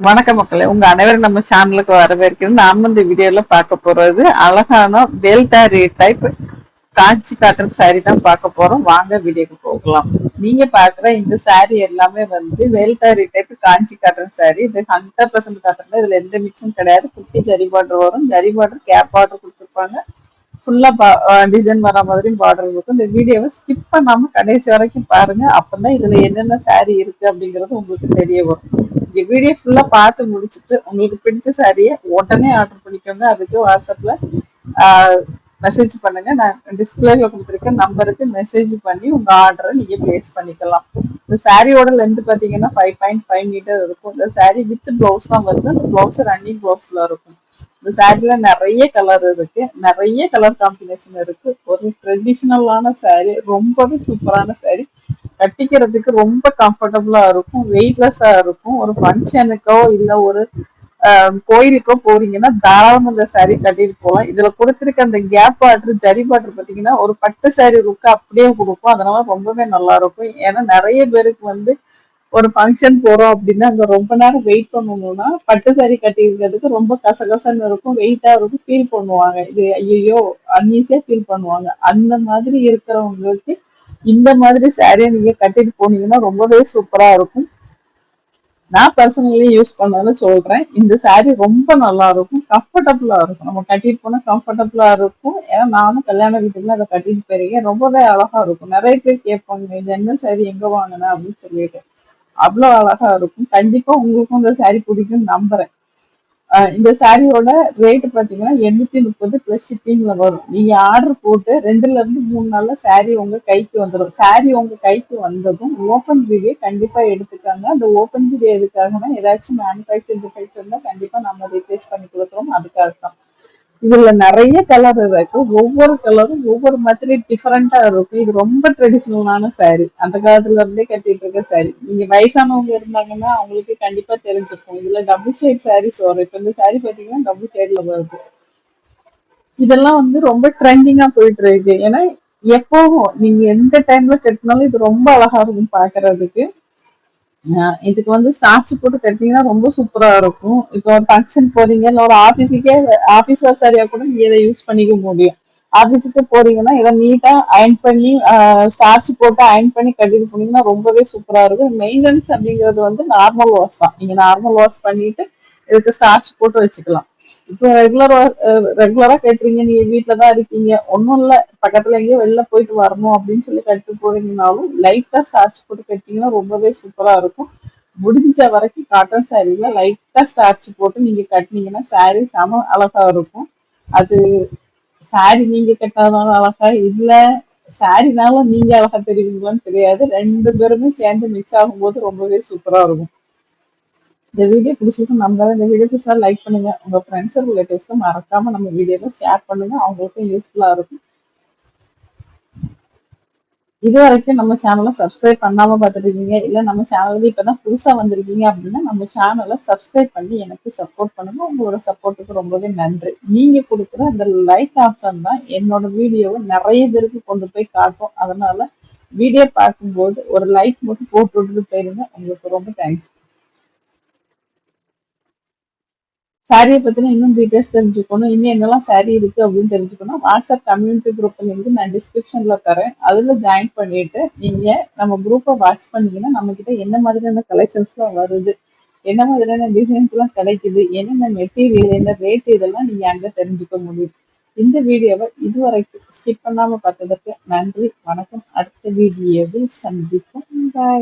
வணக்க மக்களே உங்க அனைவரும் நம்ம சேனலுக்கு வரவேற்கிறது நாம இந்த வீடியோல பார்க்க போறது அழகான வேல்டாரி டைப் காஞ்சி காட்டன் சாரி தான் பார்க்க போறோம். வாங்க வீடியோக்கு போகலாம். நீங்க பாக்குற இந்த சாரி எல்லாமே வந்து வேல்டாரி டைப் காஞ்சி காட்டன் சாரி இது ஹண்ட்ரட் பர்சன்ட் காட்டன் இதுல எந்த மிக்சும் கிடையாது. குட்டி ஜரி பார்டர் வரும். ஜரி பார்டர் கேப் பார்டர் கொடுத்துருப்பாங்க. ஃபுல்லா டிசைன் வர மாதிரி பார்டர் இருக்கும் இந்த வீடியோவை ஸ்கிப் பண்ணாம கடைசி வரைக்கும் பாருங்க. அப்பதான் இதுல என்னென்ன சாரி இருக்கு அப்படிங்கறது உங்களுக்கு தெரிய வரும். வீடியோ ஃபுல்லா பார்த்து முடிச்சுட்டு உங்களுக்கு பிடிச்ச சாரியை உடனே ஆர்டர் பண்ணிக்கோங்க. அதுக்கு வாட்ஸ்அப்ல மெசேஜ் பண்ணுங்க. நான் டிஸ்பிளேல கொடுத்துருக்க நம்பருக்கு மெசேஜ் பண்ணி உங்க ஆர்டரை நீங்க பிளேஸ் பண்ணிக்கலாம். இந்த சாரியோட லென்த் பாத்தீங்கன்னா ஃபைவ் பாயிண்ட் ஃபைவ் மீட்டர் இருக்கும். இந்த சாரி வித் ப்ளவுஸ் தான் வருது. அந்த ப்ளவுஸ் ரன்னிங் ப்ளவுஸ்ல இருக்கும். இந்த சாரில நிறைய கலர் இருக்கு. நிறைய கலர் காம்பினேஷன் இருக்கு. ஒரு ட்ரெடிஷ்னலான சாரி ரொம்பவே சூப்பரான சாரி கட்டிக்கிறதுக்கு ரொம்ப கம்ஃபர்டபுளா இருக்கும் வெயிட்லெஸ்ஸா இருக்கும். ஒரு ஃபங்க்ஷனுக்கோ இல்ல ஒரு கோயிலுக்கோ போறீங்கன்னா தாராளம் இந்த சாரி கட்டிட்டு போகலாம். இதுல கொடுத்துருக்க அந்த கேப் பாட்ரு ஜரி பாட்ரு பாத்தீங்கன்னா ஒரு பட்டு சாரி லுக்கு அப்படியே கொடுக்கும் அதனால ரொம்பவே நல்லா இருக்கும். ஏன்னா நிறைய பேருக்கு வந்து ஒரு ஃபங்க்ஷன் போறோம் அப்படின்னா அங்க ரொம்ப நேரம் வெயிட் பண்ணணும்னா பட்டு சாரி கட்டி இருக்கிறதுக்கு ரொம்ப கசகசன்னு இருக்கும் வெயிட்டா இருக்கும் ஃபீல் பண்ணுவாங்க. இது ஐயோ அன்ஈஸியா ஃபீல் பண்ணுவாங்க. அந்த மாதிரி இருக்கிறவங்களுக்கு இந்த மாதிரி சாரியை நீங்க கட்டிட்டு போனீங்கன்னா ரொம்பவே சூப்பரா இருக்கும். நான் பர்சனலி யூஸ் பண்ணாலும் சொல்றேன். இந்த சாரி ரொம்ப நல்லா இருக்கும். கம்ஃபர்டபுளா இருக்கும். நம்ம கட்டிட்டு போனா கம்ஃபர்டபுளா இருக்கும். ஏன்னா நானும் கல்யாண வீட்டுல அதை கட்டிட்டு போயிருக்கேன். ரொம்பவே அழகா இருக்கும். நிறைய பேர் கேட்பாங்க இது என்ன சாரி எங்க வாங்கின? அப்படின்னு சொல்லிட்டு. அவ்வளோ அழகா இருக்கும். கண்டிப்பா உங்களுக்கும் இந்த சாரி பிடிக்கும் நம்புறேன். இந்த சாரியோட ரேட்டு பார்த்தீங்கன்னா எண்ணூத்தி முப்பது பிளஸ் ஷிப்பிங்ல வரும். நீங்க ஆர்டர் போட்டு ரெண்டுல இருந்து மூணு நாள்ல சாரி உங்க கைக்கு வந்துடும் சாரி உங்க கைக்கு வந்ததும் ஓப்பன் வீடியோ கண்டிப்பா எடுத்துக்காங்க. அந்த ஓப்பன் வீடியோ எதுக்காகனா ஏதாச்சும் மேனுஃபேக்சர் டிஃபெக்ட் இருந்தா கண்டிப்பா நம்ம ரீப்ளேஸ் பண்ணி கொடுக்குறோம். அதுக்காக தான் இதுல நிறைய கலர் இருக்கு. ஒவ்வொரு கலரும் ஒவ்வொரு மாதிரி டிஃப்ரெண்டா இருக்கும். இது ரொம்ப ட்ரெடிஷ்னலான சாரி அந்த காலத்துல இருந்தே கட்டிட்டு இருக்க சாரி நீங்க வயசானவங்க இருந்தாங்கன்னா அவங்களுக்கு கண்டிப்பா தெரிஞ்சிருக்கும். இதுல டபுள் ஷேட் சாரீஸ் வரும். இப்ப இந்த சாரி பாத்தீங்கன்னா டபுள் ஷேட்ல வருது. இதெல்லாம் வந்து ரொம்ப ட்ரெண்டிங்கா போயிட்டு இருக்கு. ஏன்னா எப்பவும் நீங்க எந்த டைம்ல கட்டினாலும் இது ரொம்ப அழகா இருக்கும் பாக்குறதுக்கு. இதுக்கு வந்து ஸ்டார்ச் போட்டு கட்டிங்கன்னா ரொம்ப சூப்பரா இருக்கும். இப்போ ஒரு ஃபங்க்ஷன் போறீங்க இல்லை ஒரு ஆஃபீஸுக்கே ஆஃபீஸ் சரியா கூட நீங்க இதை யூஸ் பண்ணிக்க முடியும். ஆஃபீஸுக்கு போறீங்கன்னா இதை நீட்டா அயன் பண்ணி ஸ்டார்ச் போட்டு அயன் பண்ணி கட்டிட்டு போனீங்கன்னா ரொம்பவே சூப்பரா இருக்கும். மெயின்டெனன்ஸ் அப்படிங்கிறது வந்து நார்மல் வாஷ் தான். நீங்க நார்மல் வாஷ் பண்ணிட்டு இதுக்கு ஸ்டார்ச் போட்டு வச்சுக்கலாம். இப்போ ரெகுலர் ரெகுலரா கேட்டுறீங்க நீங்க வீட்டுல தான் இருக்கீங்க. ஒன்றும் இல்லை. பக்கத்துல எங்கேயோ வெளில போயிட்டு வரணும் அப்படின்னு சொல்லி கட்டு போறீங்கனாலும் லைட்டா ஸ்டார்ச் போட்டு கட்டிங்கன்னா ரொம்பவே சூப்பரா இருக்கும். முடிஞ்ச வரைக்கும் காட்டன் சாரீல லைட்டா ஸ்டார்ச் போட்டு நீங்க கட்டினீங்கன்னா சாரீ செம அழகா இருக்கும். அது சாரி நீங்க கட்டாதாலும் அழகா இல்ல சாரினால நீங்க அழகா தெரியுங்களான்னு தெரியாது. ரெண்டு பேருமே சேர்ந்து மிக்ஸ் ஆகும்போது ரொம்பவே சூப்பரா இருக்கும். இந்த வீடியோ பிடிச்சிருக்கும் நம்ம இந்த வீடியோ பிடிச்சா லைக் பண்ணுங்க. உங்க ஃப்ரெண்ட்ஸ் ரிலேட்டிவ்ஸ்க்கு மறக்காம நம்ம வீடியோவை ஷேர் பண்ணுங்க. அவங்களுக்கும் யூஸ்ஃபுல்லா இருக்கும். இது வரைக்கும் நம்ம சேனலை சப்ஸ்கிரைப் பண்ணாம பார்த்துருக்கீங்க இல்ல நம்ம சேனலுக்கு இப்பதான் புதுசா வந்திருக்கீங்க அப்படின்னா நம்ம சேனலை சப்ஸ்கிரைப் பண்ணி எனக்கு சப்போர்ட் பண்ணுங்க. உங்களோட சப்போர்ட்டுக்கு ரொம்பவே நன்றி. நீங்க கொடுக்குற அந்த லைக் ஆப்ஷன் தான் என்னோட வீடியோவை நிறைய பேருக்கு கொண்டு போய் காட்டும். அதனால வீடியோ பார்க்கும்போது ஒரு லைக் மட்டும் போட்டு விட்டுட்டு போயிருங்க. உங்களுக்கு ரொம்ப தேங்க்ஸ் சாரியை பத்தின இன்னும் டீடைல்ஸ் தெரிஞ்சுக்கணும். இன்னும் என்னெல்லாம் சாரி இருக்கு அப்படின்னு தெரிஞ்சுக்கணும். வாட்ஸ்அப் கம்யூனிட்டி குரூப் லிங்க் நான் டிஸ்கிரிப்ஷன்ல தரேன். அதுல ஜாயின் பண்ணிட்டு நீங்க நம்ம குரூப்பை வாட்ச் பண்ணீங்கன்னா நம்ம கிட்ட என்ன மாதிரியான கலெக்ஷன்ஸ் எல்லாம் வருது? என்ன மாதிரியான டிசைன்ஸ் எல்லாம் கிடைக்குது? என்னென்ன மெட்டீரியல் என்ன ரேட் இதெல்லாம் நீங்க அங்க தெரிஞ்சுக்க முடியும். இந்த வீடியோவை இதுவரைக்கும் ஸ்கிப் பண்ணாம பார்த்ததற்கு நன்றி. வணக்கம். அடுத்த வீடியோவில் சந்திப்போம். பாய்